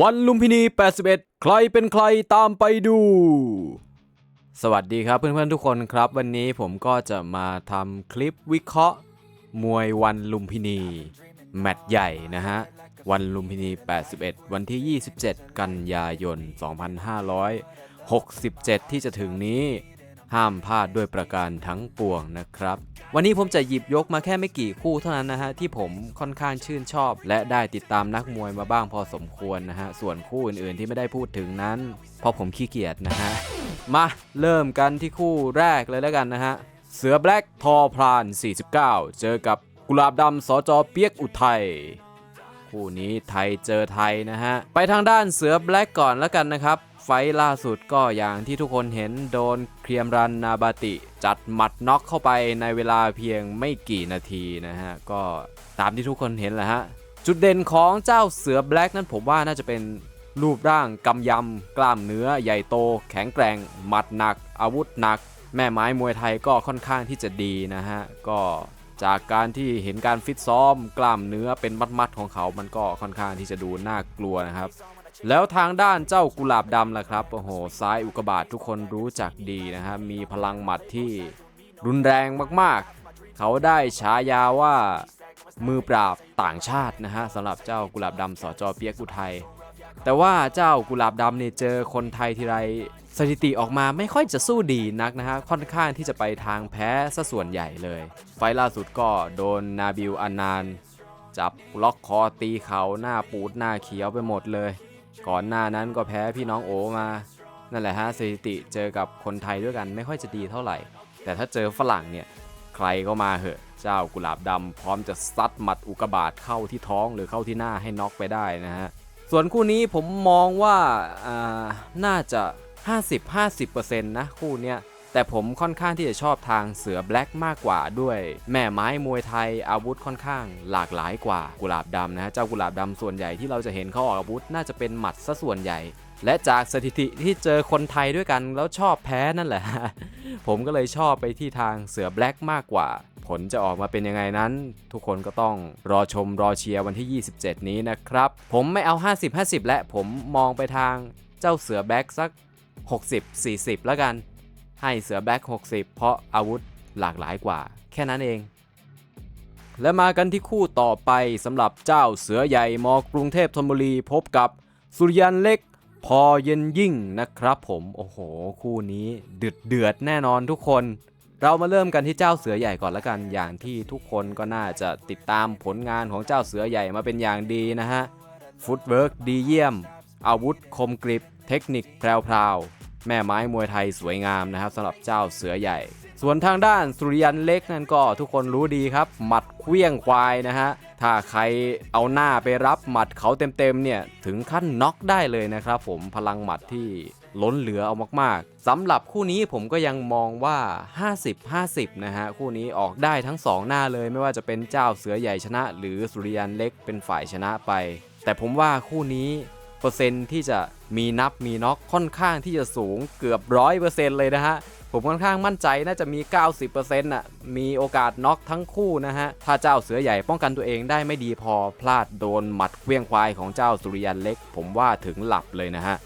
วันลุมพินี 81 ใครเป็นใครตามไปดู สวัสดีครับเพื่อนๆทุกคนครับ วันนี้ผมก็จะมาทำคลิปวิเคราะห์ มวยวันลุมพินี แมตช์ใหญ่นะฮะ วันลุมพินี 81 วันที่ 27 กันยายน 2567 ที่จะถึงนี้ ห้ามพลาดด้วยประการทั้งปวงนะครับ วันนี้ผมจะหยิบยกมาแค่ไม่กี่คู่เท่านั้นนะฮะที่ผมค่อนข้างชื่นชอบ และได้ติดตามนักมวยมาบ้างพอสมควรนะฮะส่วนคู่อื่นๆที่ไม่ได้พูดถึงนั้นเพราะผมขี้เกียจนะฮะมาเริ่มกันที่คู่แรกเลยแล้วกันนะฮะเสือแบล็กทอพราน 49 เจอกับกุหลาบดำสจเปียกอุทัยคู่นี้ไทยเจอไทยนะฮะ ไปทางด้านเสือแบล็กก่อนแล้วกันนะครับ ไฟล่าสุดก็อย่างที่ทุกคนเห็นโดนเครียมรันนาบาติ จัดหมัดน็อกเข้าไปในเวลาเพียงไม่กี่นาทีนะฮะ ก็ตามที่ทุกคนเห็นแหละฮะ จุดเด่นของเจ้าเสือแบล็กนั้นผมว่าน่าจะเป็นรูปร่างกำยำ กล้ามเนื้อใหญ่โต แข็งแกร่ง หมัดหนัก อาวุธหนัก แม่ไม้มวยไทยก็ค่อนข้างที่จะดีนะฮะ ก็จากการที่เห็นการฟิตซ้อม กล้ามเนื้อเป็นมัดๆของเขา มันก็ค่อนข้างที่จะดูน่ากลัวนะครับ แล้วทางด้านเจ้ากุหลาบดำล่ะครับ โอ้โห ซ้ายอุกบาตทุกคนรู้จักดีนะฮะ มีพลังหมัดที่รุนแรงมากๆ เขาได้ฉายาว่ามือปราบต่างชาตินะฮะสำหรับเจ้ากุหลาบดำสจเปียกอุทัย แต่ว่าเจ้ากุหลาบดำเนี่ยเจอคนไทยทีไรสถิติออกมาไม่ค่อยจะสู้ดีนักนะฮะ ค่อนข้างที่จะไปทางแพ้ซะส่วนใหญ่เลย ไฟล์ล่าสุดก็โดนนาบิลอานานจับล็อกคอตีเขาหน้าปูดหน้าเขียวไปหมดเลย ก่อนหน้านั้นก็แพ้พี่น้องโอมานั่นแหละฮะสถิติเจอกับคนไทยด้วยกันไม่ค่อยจะดีเท่าไหร่ แต่ถ้าเจอฝรั่งเนี่ยใครก็มาเหอะ เจ้ากุหลาบดำพร้อมจะซัดหมัดอุกบาทเข้าที่ท้องหรือเข้าที่หน้าให้น็อกไปได้นะฮะส่วนคู่นี้ผมมองว่าอ่าน่าจะ 50-50%นะคู่เนี้ย แต่ผมค่อนข้างที่จะชอบทางเสือแบล็กมากกว่าด้วย แม่ไม้มวยไทยอาวุธค่อนข้างหลากหลายกว่ากุหลาบดำนะฮะเจ้ากุหลาบดำส่วนใหญ่ที่เราจะเห็นเขาออกอาวุธน่าจะเป็นหมัดซะส่วนใหญ่ และจากสถิติที่เจอคนไทยด้วยกันแล้วชอบแพ้นั่นแหละ ผมก็เลยชอบไปที่ทางเสือแบล็กมากกว่า ผลจะออกมาเป็นยังไงนั้น ทุกคนก็ต้องรอชมรอเชียร์วันที่ 27 นี้นะครับ ผมไม่เอา 50-50 และผมมองไปทางเจ้าเสือแบล็กสัก 60-40 แล้วกัน ให้เสือแบ็ค60 เพราะอาวุธหลากหลายกว่า แค่นั้นเอง และมากันที่คู่ต่อไปสำหรับเจ้าเสือใหญ่มอกรุงเทพธนบุรีพบกับสุริยันเล็กพอเย็นยิ่งนะครับผมโอ้โห คู่นี้เดือดเดือดแน่นอนทุกคน เรามาเริ่มกันที่เจ้าเสือใหญ่ก่อนละกันอย่างที่ทุกคนก็น่าจะติดตามผลงานของเจ้าเสือใหญ่มาเป็นอย่างดีนะฮะฟุตเวิร์กดีเยี่ยม อาวุธคมกริบ เทคนิคแพรว แม่ไม้มวยไทยสวยงามนะครับสำหรับเจ้าเสือใหญ่ ส่วนทางด้านสุริยันเล็กนั่นก็ทุกคนรู้ดีครับ หมัดเคลี้ยงควายนะฮะถ้าใครเอาหน้าไปรับหมัดเขาเต็มๆเนี่ยถึงขั้นน็อกได้เลยนะครับ ผมพลังหมัดที่ล้นเหลือเอามากๆสำหรับคู่นี้ผมก็ยังมองว่า 50-50 นะฮะ คู่นี้ออกได้ทั้ง 2 หน้าเลยไม่ว่าจะเป็นเจ้าเสือใหญ่ชนะ หรือสุริยันเล็กเป็นฝ่ายชนะไป แต่ผมว่าคู่นี้ เปอร์เซ็นต์ที่จะ มีนับมีน็อกค่อนข้างที่จะสูงเกือบร้อยเปอร์เซ็นต์เลยนะฮะ ผมค่อนข้างมั่นใจน่าจะมี 90%น่ะมีโอกาสน็อกทั้งคู่นะฮะ ถ้าเจ้าเสือใหญ่ป้องกันตัวเองได้ไม่ดีพอพลาดโดนหมัดเคลี้ยงควายของเจ้าสุริยันเล็ก ผมว่าถึงหลับเลยนะฮะ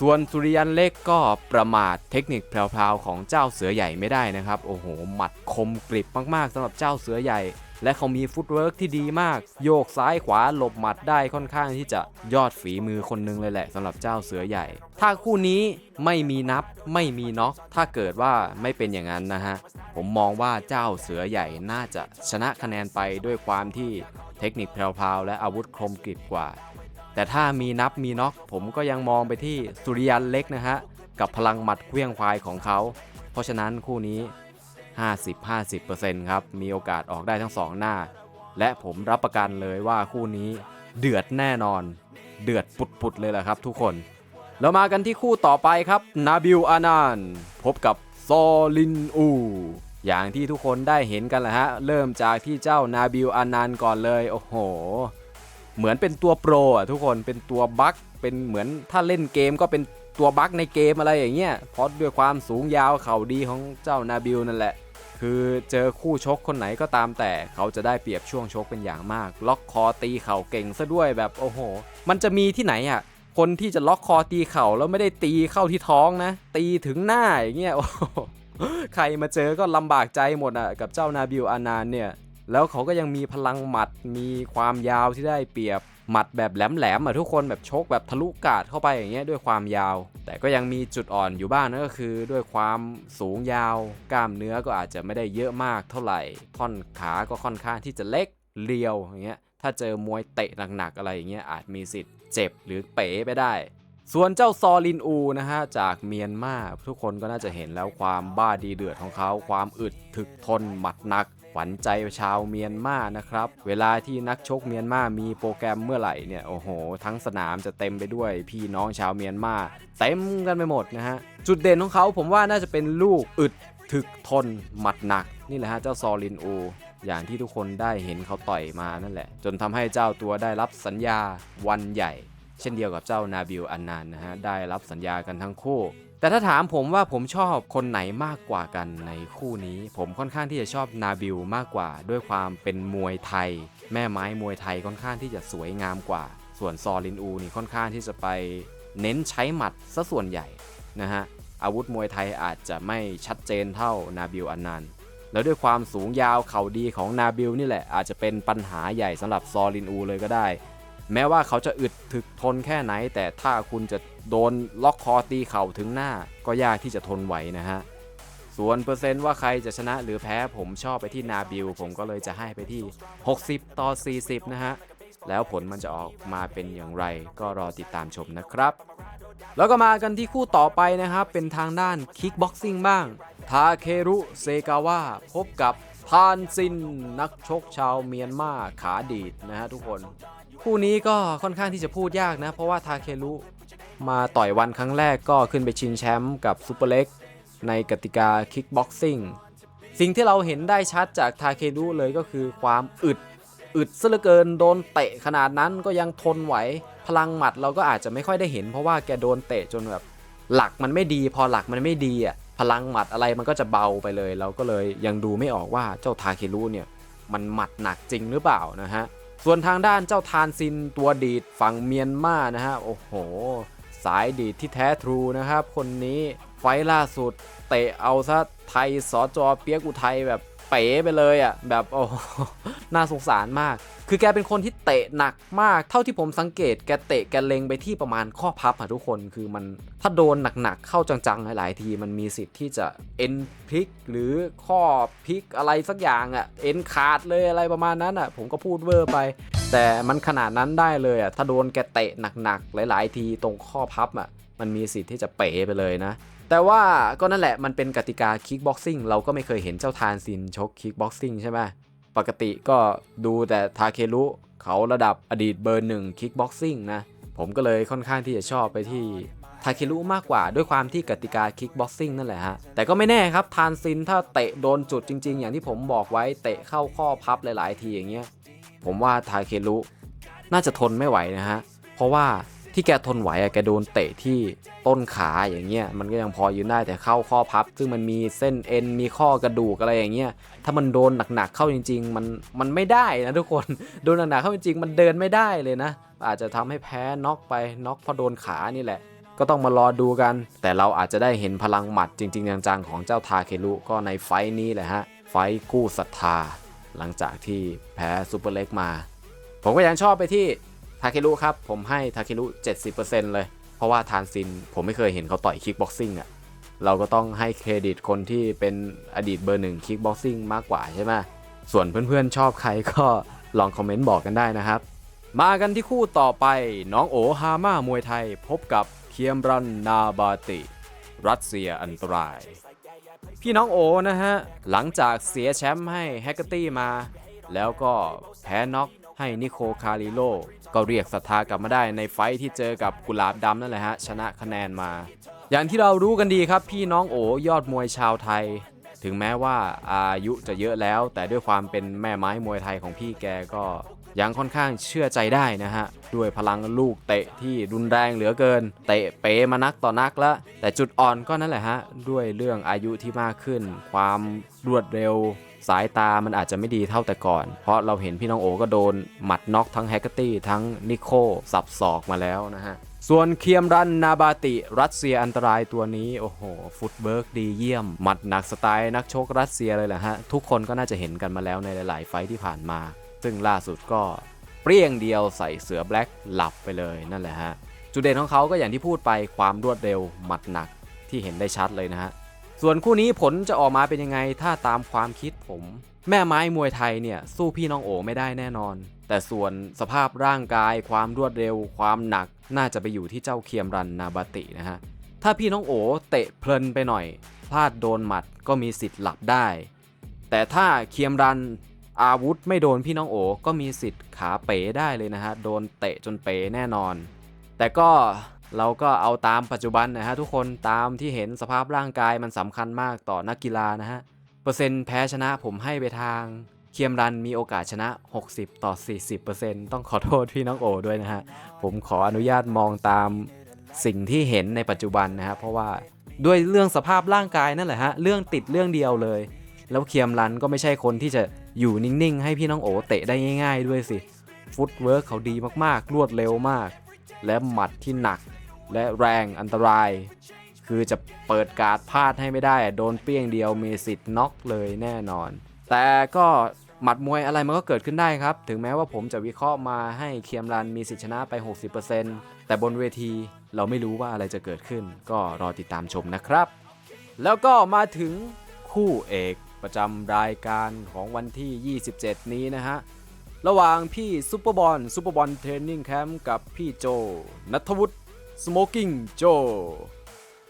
ส่วนสุริยันเล็กก็ประมาทเทคนิคแพรวๆของเจ้าเสือใหญ่ไม่ได้นะครับ โอ้โห หมัดคมกริบมากๆสำหรับเจ้าเสือใหญ่ และเขามีฟุตเวิร์กที่ดีมาก โยกซ้ายขวาหลบหมัดได้ค่อนข้างที่จะยอดฝีมือคนหนึงเลยแหละสำหรับเจ้าเสือใหญ่ ถ้าคู่นี้ไม่มีนับไม่มีน็อกถ้าเกิดว่าไม่เป็นอย่างนั้นนะฮะ ผมมองว่าเจ้าเสือใหญ่น่าจะชนะคะแนนไปด้วยความที่เทคนิคแพรวๆและอาวุธคมกริบกว่า แต่ถ้ามีนับมีน็อกผมก็ยังมองไปที่สุริยันเล็กนะฮะกับพลังหมัดเคลี้ยงควายของเขา เพราะฉะนั้นคู่นี้ 50-50%ครับ มีโอกาสออกได้ทั้งสองหน้า และผมรับประกันเลยว่าคู่นี้เดือดแน่นอน เดือดปุดๆเลยแหละครับทุกคนแล้วมากันที่คู่ต่อไปครับ นาบิลอานานพบกับซอลินอู อย่างที่ทุกคนได้เห็นกันแหละฮะ เริ่มจากที่เจ้านาบิลอานานก่อนเลย โอ้โห เหมือนเป็นตัวโปรอะทุกคน เป็นตัวบั๊กเป็นเหมือนถ้าเล่นเกมก็เป็นตัวบั๊กในเกมอะไรอย่างเงี้ยเพราะด้วยความสูงยาวเข่าดีของเจ้านาบิลนั่นแหละ คือเจอคู่ชกคนไหนก็ตามแต่เขาจะได้เปรียบช่วงชกเป็นอย่างมาก ล็อกคอตีเข่าเก่งซะด้วยแบบโอ้โห มันจะมีที่ไหนอะคนที่จะล็อกคอตีเข่าแล้วไม่ได้ตีเข้าที่ท้องนะ ตีถึงหน้าอย่างเงี้ยโอ้ใครมาเจอก็ลำบากใจหมดอะกับเจ้านาบิลอานานเนี่ยแล้วเขาก็ยังมีพลังหมัดมีความยาวที่ได้เปรียบ หมัดแบบแหลมๆอะทุกคนแบบชกแบบทะลุกาดเข้าไปอย่างเงี้ยด้วยความยาว แต่ก็ยังมีจุดอ่อนอยู่บ้างนั่นก็คือ ด้วยความสูงยาว กล้ามเนื้อก็อาจจะไม่ได้เยอะมากเท่าไหร่ ท่อนขาก็ค่อนข้างที่จะเล็กเรียวอย่างเงี้ยถ้าเจอมวยเตะหนักๆอะไรอย่างเงี้ยอาจมีสิทธิ์เจ็บหรือเป๋ไปได้ ส่วนเจ้าซอลินอูนะฮะจากเมียนมาทุกคนก็น่าจะเห็นแล้วความบ้าดีเดือดของเขา ความอึดถึกทนหมัดหนัก วัญใจชาวเมียนมานะครับ เวลาที่นักชกเมียนมามีโปรแกรมเมื่อไหร่เนี่ยโอ้โห ทั้งสนามจะเต็มไปด้วยพี่น้องชาวเมียนมาเต็มกันไปหมดนะฮะจุดเด่นของเขาผมว่าน่าจะเป็นลูกอึดถึกทนหมัดหนัก นี่แหละฮะเจ้าซอลินอูอย่างที่ทุกคนได้เห็นเขาต่อยมานั่นแหละ จนทำให้เจ้าตัวได้รับสัญญาวันใหญ่ เช่นเดียวกับเจ้านาบิลอันนานนะฮะได้รับสัญญากันทั้งคู่ แต่ถ้าถามผมว่าผมชอบคนไหนมากกว่ากันในคู่นี้ ผมค่อนข้างที่จะชอบนาบิลมากกว่า ด้วยความเป็นมวยไทย แม่ไม้มวยไทยค่อนข้างที่จะสวยงามกว่า ส่วนซอลินอูนี่ค่อนข้างที่จะไปเน้นใช้หมัดซะส่วนใหญ่นะฮะอาวุธมวยไทยอาจจะไม่ชัดเจนเท่านาบิลอันนันแล้วด้วยความสูงยาวเข่าดีของนาบิลนี่แหละอาจจะเป็นปัญหาใหญ่สำหรับซอลินอูเลยก็ได้ แม้ว่าเขาจะอึดถึกทนแค่ไหน แต่ถ้าคุณจะโดนล็อกคอตีเข่าถึงหน้า ก็ยากที่จะทนไหวนะฮะส่วนเปอร์เซ็นต์ว่าใครจะชนะหรือแพ้ผมชอบไปที่นาบิลผมก็เลยจะให้ไปที่ 60 ต่อ 40 นะฮะ แล้วผลมันจะออกมาเป็นอย่างไร ก็รอติดตามชมนะครับ แล้วก็มากันที่คู่ต่อไปนะครับ เป็นทางด้านคิกบ็อกซิ่งบ้าง ทาเครุเซกาวะพบกับพานซิน นักชกชาวเมียนมาขาดีดนะฮะทุกคน คู่นี้ก็ค่อนข้างที่จะพูดยากนะ เพราะว่าทาเครุมาต่อยวันครั้งแรกก็ขึ้นไปชิงแชมป์กับซูเปอร์เล็กในกติกาคิกบ็อกซิ่งสิ่งที่เราเห็นได้ชัดจากทาเครุเลยก็คือความอึดอึดซะเหลือเกินโดนเตะขนาดนั้นก็ยังทนไหว พลังหมัดเราก็อาจจะไม่ค่อยได้เห็น เพราะว่าแกโดนเตะจนแบบหลักมันไม่ดี พอหลักมันไม่ดีอะพลังหมัดอะไรมันก็จะเบาไปเลย เราก็เลยยังดูไม่ออกว่าเจ้าทาเครุเนี่ยมันหมัดหนักจริงหรือเปล่านะฮะ ส่วนทางด้านเจ้าทานซินตัวดีดฝั่งเมียนมานะฮะโอ้โห สายดีดที่แท้ทรูนะครับ คนนี้ไฟล่าสุดเตะเอาซะไทยสอจอเปียกอุทัยแบบ เป๋ไปเลยอะ่ะแบบโอ้โหน่าสงสารมาก คือแกเป็นคนที่เตะหนักมาก เท่าที่ผมสังเกตแกเตะแกเล็งไปที่ประมาณข้อพับอะทุกคนคือมันถ้าโดนหนักๆเข้าจังๆหลายๆทีมันมีสิทธิ์ที่จะเอ็นพลิกหรือข้อพลิกอะไรสักอย่างอะ่ะเอ็นขาดเลยอะไรประมาณนั้นอะ่ะผมก็พูดเวอร์ไป แต่มันขนาดนั้นได้เลยอะ่ะถ้าโดนแกเตะหนักๆหลาย ๆ ทีตรงข้อพับอะ่ะมันมีสิทธิ์ที่จะเป๋ไปเลยนะ แต่ว่าก็นั่นแหละมันเป็นกติกาคิกบ็อกซิ่งเราก็ไม่เคยเห็นเจ้าทานซินชกคิกบ็อกซิ่งใช่ไหมปกติก็ดูแต่ทาเครุเขาระดับอดีตเบอร์หนึ่งคิกบ็อกซิ่งนะผมก็เลยค่อนข้างที่จะชอบไปที่ทาเครุมากกว่าด้วยความที่กติกาคิกบ็อกซิ่งนั่นแหละฮะ แต่ก็ไม่แน่ครับทานซินถ้าเตะโดนจุดจริง ๆ อย่างที่ผมบอกไว้เตะเข้าข้อพับหลาย ๆ ทีอย่างเงี้ยผมว่าทาเครุน่าจะทนไม่ไหวนะฮะเพราะว่า ที่แกทนไหวอะแกโดนเตะที่ต้นขาอย่างเงี้ยมันก็ยังพอยืนได้แต่เข้าข้อพับ ซึ่งมันมีเส้นเอ็นมีข้อกระดูกอะไรอย่างเงี้ยถ้ามันโดนหนักๆเข้าจริง ๆ มันมันไม่ได้นะทุกคนโดนหนักๆเข้าจริงๆมันเดินไม่ได้เลยนะ อาจจะทำให้แพ้น็อกไปน็อกเพราะโดนขานี่แหละ ก็ต้องมารอดูกัน แต่เราอาจจะได้เห็นพลังหมัดจริง ๆ จังๆของเจ้าทาเครุก็ในไฟนี้แหละฮะไฟกู้ศรัทธา หลังจากที่แพ้ซูเปอร์เล็กมา ผมก็ยังชอบไปที่าเครุครับ ผมให้ทาเครุ70%เลย เพราะว่าทานซินผมไม่เคยเห็นเขาต่อยคิกบ็อกซิ่งอะ เราก็ต้องให้เครดิตคนที่เป็นอดีตเบอร์หนึ่งคิกบ็อกซิ่งมากกว่าใช่ไหมส่วนเพื่อนๆชอบใครก็ลองคอมเมนต์บอกกันได้นะครับ มากันที่คู่ต่อไป น้องโอฮาม่ามวยไทยพบกับเคียมรันนาบาติ รัสเซียอันตราย พี่น้องโอนะฮะ หลังจากเสียแชมป์ให้แฮกเกอร์ตี้มา แล้วก็แพ้น็อก ให้นิโคคาริโลก็เรียกศรัทธากลับมาได้ในไฟที่เจอกับกุหลาบดำนั่นแหละฮะชนะคะแนนมา อย่างที่เรารู้กันดีครับพี่น้องโอยอดมวยชาวไทย ถึงแม้ว่าอายุจะเยอะแล้ว แต่ด้วยความเป็นแม่ไม้มวยไทยของพี่แกก็ยังค่อนข้างเชื่อใจได้นะฮะ ด้วยพลังลูกเตะที่รุนแรงเหลือเกิน เตะเป๋มานักต่อนักแล้ว แต่จุดอ่อนก็นั่นแหละฮะ ด้วยเรื่องอายุที่มากขึ้น ความรวดเร็ว สายตามันอาจจะไม่ดีเท่าแต่ก่อน เพราะเราเห็นพี่น้องโอก็โดนหมัดน็อกทั้งแฮกเกอร์ตี้ทั้งนิโคสับศอกมาแล้วนะฮะส่วนเคียมรันนาบาติ รัสเซียอันตรายตัวนี้ โอ้โห ฟุตเบิร์กดีเยี่ยม หมัดหนักสไตล์นักชกรัสเซียเลยแหละฮะ ทุกคนก็น่าจะเห็นกันมาแล้วในหลาย ๆ ไฟที่ผ่านมา ซึ่งล่าสุดก็เปรี้ยงเดียวใส่เสือแบล็กหลับไปเลยนั่นแหละฮะ จุดเด่นของเขาก็อย่างที่พูดไปความรวดเร็วหมัดหนักที่เห็นได้ชัดเลยนะฮะ ส่วนคู่นี้ผลจะออกมาเป็นยังไงถ้าตามความคิดผม แม่ไม้มวยไทยเนี่ยสู้พี่น้องโอไม่ได้แน่นอน แต่ส่วนสภาพร่างกาย ความรวดเร็ว ความหนัก น่าจะไปอยู่ที่เจ้าเคียมรันนาบาตินะฮะถ้าพี่น้องโอเตะเพลินไปหน่อย พลาดโดนหมัดก็มีสิทธิ์หลับได้ แต่ถ้าเคียมรันอาวุธไม่โดนพี่น้องโอก็มีสิทธิ์ขาเป๋ได้เลยนะฮะโดนเตะจนเป๋แน่นอน แต่ก็ เราก็เอาตามปัจจุบันนะฮะทุกคนตามที่เห็นสภาพร่างกายมันสำคัญมากต่อนักกีฬานะฮะเปอร์เซ็นต์แพ้ชนะผมให้ไปทางเคียมรันมีโอกาสชนะ 60 ต่อ 40%ต้องขอโทษพี่น้องโอด้วยนะฮะ ผมขออนุญาตมองตามสิ่งที่เห็นในปัจจุบันนะฮะเพราะว่าด้วยเรื่องสภาพร่างกายนั่นแหละฮะ เรื่องติดเรื่องเดียวเลย แล้วเคียมรันก็ไม่ใช่คนที่จะอยู่นิ่งๆ ให้พี่น้องโอเตะได้ง่าย ๆ ด้วยสิ ฟุตเวิร์กเขาดีมากๆ รวดเร็วมาก และหมัดที่หนัก และแรงอันตราย คือจะเปิดการ์ดพลาดให้ไม่ได้ โดนเปี้ยงเดียวมีสิทธิ์น็อกเลยแน่นอน แต่ก็หมัดมวยอะไรมันก็เกิดขึ้นได้ครับ ถึงแม้ว่าผมจะวิเคราะห์มาให้เคียมรันมีสิทธิชนะไป 60%แต่บนเวทีเราไม่รู้ว่าอะไรจะเกิดขึ้น ก็รอติดตามชมนะครับ แล้วก็มาถึงคู่เอกประจำรายการของวันที่ 27 นี้นะฮะ ระหว่างพี่ซุปเปอร์บอลซุปเปอร์บอลเทรนนิ่งแคมป์กับพี่โจนัทวุฒิ สโมกิ้งโจ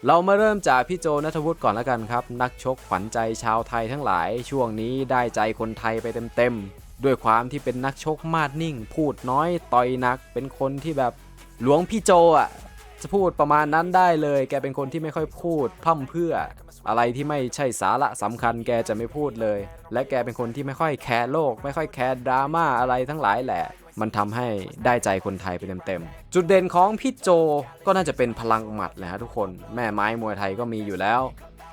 เรามาเริ่มจากพี่โจนัทวุฒิก่อนแล้วกันครับ นักชกขวัญใจชาวไทยทั้งหลายช่วงนี้ได้ใจคนไทยไปเต็มๆ ด้วยความที่เป็นนักชกมาดนิ่ง พูดน้อยต่อยหนัก เป็นคนที่แบบหลวงพี่โจอะจะพูดประมาณนั้นได้เลย แกเป็นคนที่ไม่ค่อยพูดพร่ำเพื่อ อะไรที่ไม่ใช่สาระสำคัญแกจะไม่พูดเลย และแกเป็นคนที่ไม่ค่อยแคร์โลก ไม่ค่อยแคร์ดราม่าอะไรทั้งหลายแหละ มันทำให้ได้ใจคนไทยไปเต็มๆ จุดเด่นของพี่โจก็น่าจะเป็นพลังหมัดแหละทุกคน แม่ไม้มวยไทยก็มีอยู่แล้ว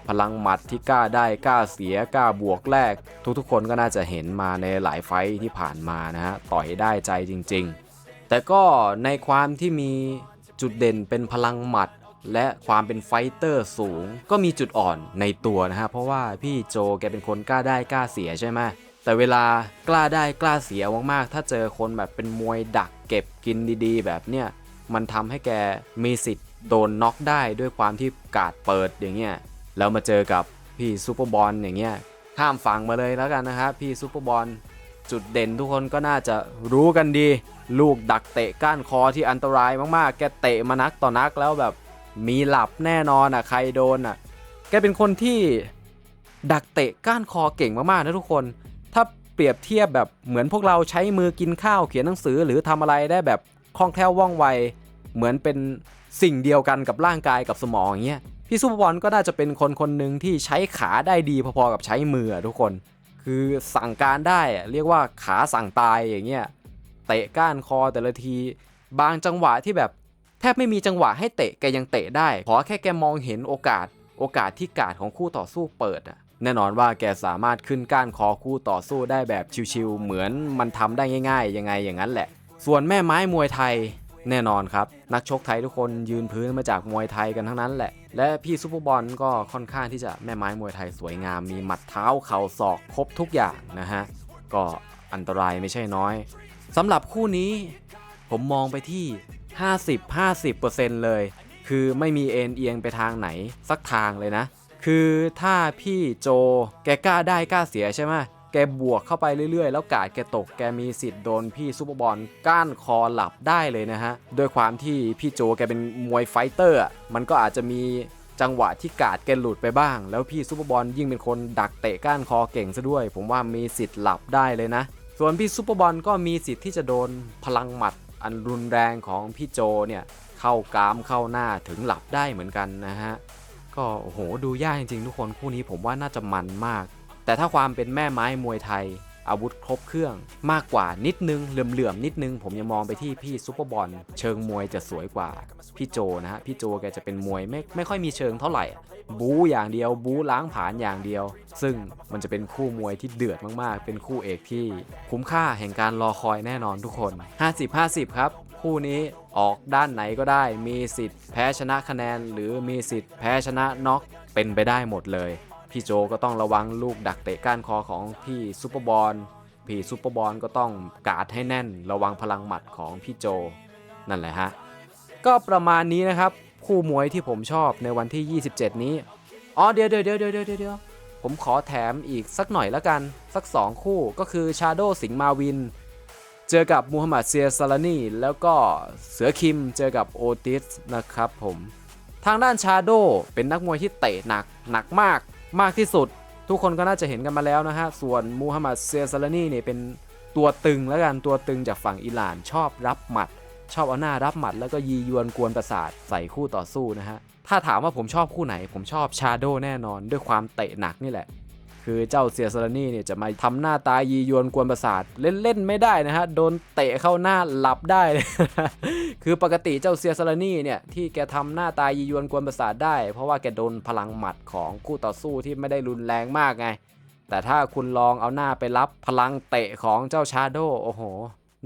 พลังหมัดที่กล้าได้กล้าเสียกล้าบวกแรกทุกๆ คนก็น่าจะเห็นมาในหลายไฟท์ที่ผ่านมานะฮะต่อยได้ใจจริง ๆ แต่ก็ในความที่มีจุดเด่นเป็นพลังหมัดและความเป็นไฟเตอร์สูงก็มีจุดอ่อนในตัวนะฮะเพราะว่าพี่โจแกเป็นคนกล้าได้กล้าเสียใช่ไหม แต่เวลากล้าได้กล้าเสียมากๆ ถ้าเจอคนแบบเป็นมวยดักเก็บกินดีๆ แบบเนี้ยมันทำให้แกมีสิทธิ์โดนน็อกได้ด้วยความที่กาดเปิดอย่างเงี้ยแล้วมาเจอกับพี่ซูเปอร์บอลอย่างเงี้ยข้ามฝั่งมาเลยแล้วกันนะครับพี่ซูเปอร์บอลจุดเด่นทุกคนก็น่าจะรู้กันดี ลูกดักเตะก้านคอที่อันตรายมากๆ แกเตะมานักต่อนักแล้วแบบมีหลับแน่นอนอะใครโดนอะ แกเป็นคนที่ดักเตะก้านคอเก่งมากๆนะทุกคน ถ้าเปรียบเทียบแบบเหมือนพวกเราใช้มือกินข้าวเขียนหนังสือหรือทำอะไรได้แบบคล่องแคล่วว่องไว เหมือนเป็นสิ่งเดียวกันกับร่างกายกับสมองอย่างเงี้ยพี่ซูเปอร์บอลก็น่าจะเป็นคนคนหนึ่งที่ใช้ขาได้ดีพอๆกับใช้มือทุกคน คือสั่งการได้เรียกว่าขาสั่งตายอย่างเงี้ยเตะก้านคอแต่ละทีบางจังหวะที่แบบแทบไม่มีจังหวะให้เตะแกยังเตะได้ขอแค่แกมองเห็นโอกาส โอกาสที่กาดของคู่ต่อสู้เปิดอะ แน่นอนว่าแกสามารถขึ้นก้านคอคู่ต่อสู้ได้แบบชิวๆเหมือนมันทำได้ง่าย ๆ ยังไงอย่างนั้นแหละ ส่วนแม่ไม้มวยไทยแน่นอนครับ นักชกไทยทุกคนยืนพื้นมาจากมวยไทยกันทั้งนั้นแหละ และพี่ซุปเปอร์บอลก็ค่อนข้างที่จะแม่ไม้มวยไทยสวยงามมีหมัดเท้าเข่าศอกครบทุกอย่างนะฮะ ก็อันตรายไม่ใช่น้อยสำหรับคู่นี้ ผมมองไปที่ 50-50%เลย คือไม่มีเอ็นเอียงไปทางไหนสักทางเลยนะ คือถ้าพี่โจแกกล้าได้กล้าเสียใช่ไหมแกบวกเข้าไปเรื่อยๆ แล้วกาดแกตกแกมีสิทธิ์โดนพี่ซุปเปอร์บอลก้านคอหลับได้เลยนะฮะด้วยความที่พี่โจแกเป็นมวยไฟเตอร์มันก็อาจจะมีจังหวะที่กาดแกหลุดไปบ้าง แล้วพี่ซุปเปอร์บอลยิ่งเป็นคนดักเตะก้านคอเก่งซะด้วย ผมว่ามีสิทธิ์หลับได้เลยนะ ส่วนพี่ซุปเปอร์บอลก็มีสิทธิ์ที่จะโดนพลังหมัดอันรุนแรงของพี่โจเนี่ยเข้ากามเข้าหน้าถึงหลับได้เหมือนกันนะฮะ ก็โอ้โหดูยากจริงๆ ทุกคนคู่นี้ผมว่าน่าจะมันมาก แต่ถ้าความเป็นแม่ไม้มวยไทย อาวุธครบเครื่องมากกว่านิดนึงเหลื่อมๆนิดนึง ผมยังมองไปที่พี่ซุปเปอร์บอลเชิงมวยจะสวยกว่า พี่โจนะฮะพี่โจแกจะเป็นมวยไม่ไม่ค่อยมีเชิงเท่าไหร่ บู๊อย่างเดียว บู๊ล้างผาญอย่างเดียว ซึ่งมันจะเป็นคู่มวยที่เดือดมากๆ เป็นคู่เอกที่คุ้มค่าแห่งการรอคอยแน่นอนทุกคน 50-50 ครับคู่นี้ออกด้านไหนก็ได้ มีสิทธิ์แพ้ชนะคะแนน หรือมีสิทธิ์แพ้ชนะน็อกเป็นไปได้หมดเลย พี่โจก็ต้องระวังลูกดักเตะก้านคอของพี่ซุปเปอร์บอลพี่ซุปเปอร์บอลก็ต้องการ์ดให้แน่น ระวังพลังหมัดของพี่โจ นั่นแหละฮะ ก็ประมาณนี้นะครับ คู่มวยที่ผมชอบในวันที่ 27 นี้ อ๋อเดี๋ยวเดี๋ยวเดี๋ยวเดี๋ยวเดี๋ยวเดี๋ยวผมขอแถมอีกสักหน่อยละกัน สัก 2 คู่ก็คือชาโดสิงห์มาวิน เจอกับมูฮัมหมัดเซียซาลานีแล้วก็เสือคิมเจอกับโอติสนะครับผม ทางด้านชาโดเป็นนักมวยที่เตะหนักหนักมาก มากที่สุด ทุกคนก็น่าจะเห็นกันมาแล้วนะฮะ ส่วนมูฮัมหมัดเซียซาลานีเนี่ยเป็นตัวตึงแล้วกันตัวตึงจากฝั่งอิหร่านชอบรับหมัด ชอบเอาหน้ารับหมัด แล้วก็ยียวนกวนประสาทใส่คู่ต่อสู้นะฮะถ้าถามว่าผมชอบคู่ไหน ผมชอบชาโดแน่นอน ด้วยความเตะหนักนี่แหละ คือเจ้าเซียซาลานี่เนี่ยจะมาทำหน้าตายียวนกวนประสาทเล่นๆไม่ได้นะฮะโดนเตะเข้าหน้าหลับได้ คือปกติเจ้าเซียซาลานี่เนี่ยที่แกทำหน้าตายียวนกวนประสาทได้ เพราะว่าแกโดนพลังหมัดของคู่ต่อสู้ที่ไม่ได้รุนแรงมากไง แต่ถ้าคุณลองเอาหน้าไปรับพลังเตะของเจ้าชาโดโอ้โห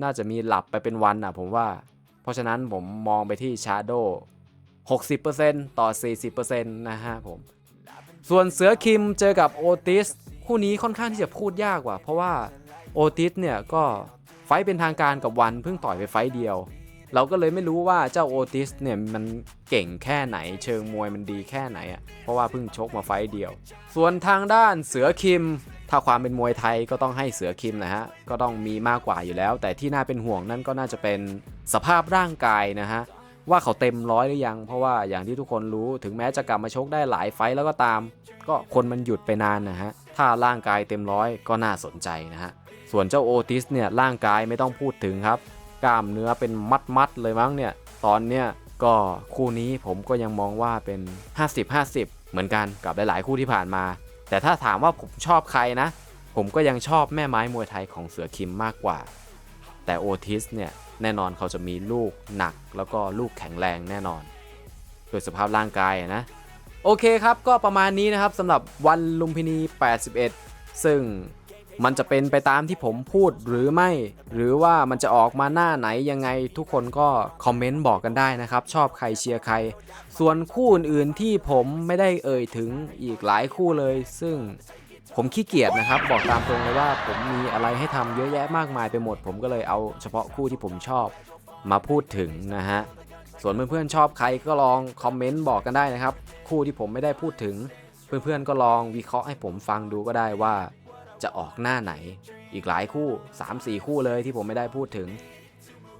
น่าจะมีหลับไปเป็นวันอะผมว่า เพราะฉะนั้นผมมองไปที่ชาโด60%ต่อ 40%นะฮะผม ส่วนเสือคิมเจอกับโอติสคู่นี้ค่อนข้างที่จะพูดยากกว่า เพราะว่าโอติสเนี่ยก็ไฟเป็นทางการกับวันเพิ่งต่อยไปไฟเดียว เราก็เลยไม่รู้ว่าเจ้าโอติสเนี่ยมันเก่งแค่ไหน เชิงมวยมันดีแค่ไหนอะเพราะว่าเพิ่งชกมาไฟเดียว ส่วนทางด้านเสือคิม ถ้าความเป็นมวยไทยก็ต้องให้เสือคิมนะฮะก็ต้องมีมากกว่าอยู่แล้ว แต่ที่น่าเป็นห่วงนั่นก็น่าจะเป็นสภาพร่างกายนะฮะ ว่าเขาเต็มร้อยหรือยัง เพราะว่าอย่างที่ทุกคนรู้ถึงแม้จะกลับมาชกได้หลายไฟต์แล้วก็ตาม ก็คนมันหยุดไปนานนะฮะ ถ้าร่างกายเต็มร้อยก็น่าสนใจนะฮะ ส่วนเจ้าโอติสเนี่ยร่างกายไม่ต้องพูดถึงครับ กล้ามเนื้อเป็นมัดๆเลยมั้งเนี่ย ตอนเนี้ยก็คู่นี้ผมก็ยังมองว่าเป็น 50-50 เหมือนกันกับหลายๆคู่ที่ผ่านมา แต่ถ้าถามว่าผมชอบใครนะ ผมก็ยังชอบแม่ไม้มวยไทยของเสือคิมมากกว่า แต่โอทิสเนี่ยแน่นอนเขาจะมีลูกหนักแล้วก็ลูกแข็งแรงแน่นอนโดยสภาพร่างกายนะ โอเคครับก็ประมาณนี้นะครับสำหรับวันลุมพินี 81 ซึ่งมันจะเป็นไปตามที่ผมพูดหรือไม่ หรือว่ามันจะออกมาหน้าไหนยังไงทุกคนก็คอมเมนต์บอกกันได้นะครับ ชอบใครเชียร์ใคร ส่วนคู่อื่นๆที่ผมไม่ได้เอ่ยถึงอีกหลายคู่เลย ซึ่ง ผมขี้เกียจนะครับ บอกตามตรงเลยว่าผมมีอะไรให้ทำเยอะแยะมากมายไปหมด ผมก็เลยเอาเฉพาะคู่ที่ผมชอบมาพูดถึงนะฮะส่วนเพื่อนๆชอบใครก็ลองคอมเมนต์บอกกันได้นะครับ คู่ที่ผมไม่ได้พูดถึง เพื่อนๆก็ลองวิเคราะห์ให้ผมฟังดูก็ได้ว่า จะออกหน้าไหน อีกหลายคู่ 3-4 คู่เลยที่ผมไม่ได้พูดถึง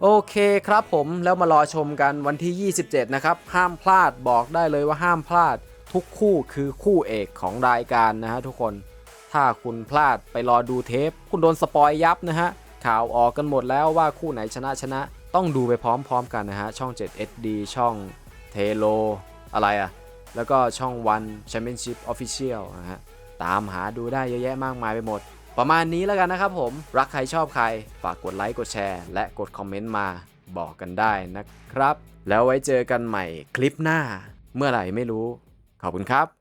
โอเคครับผมแล้วมารอชมกันวันที่ 27 นะครับ ห้ามพลาดบอกได้เลยว่าห้ามพลาดทุกคู่คือคู่เอกของรายการนะฮะทุกคน ถ้าคุณพลาดไปรอดูเทป คุณโดนสปอยยับนะฮะ ข่าวออกกันหมดแล้วว่าคู่ไหนชนะชนะ ต้องดูไปพร้อมๆกันนะฮะ ช่อง7 SD ช่องเทโล อะไรอะแล้วก็ช่องวัน Championship Official นะฮะ ตามหาดูได้เยอะแยะมากมายไปหมด ประมาณนี้แล้วกันนะครับผม รักใครชอบใคร ฝากกดไลค์กดแชร์ และกดคอมเมนต์มาบอกกันได้นะครับ แล้วไว้เจอกันใหม่คลิปหน้า เมื่อไหร่ไม่รู้ ขอบคุณครับ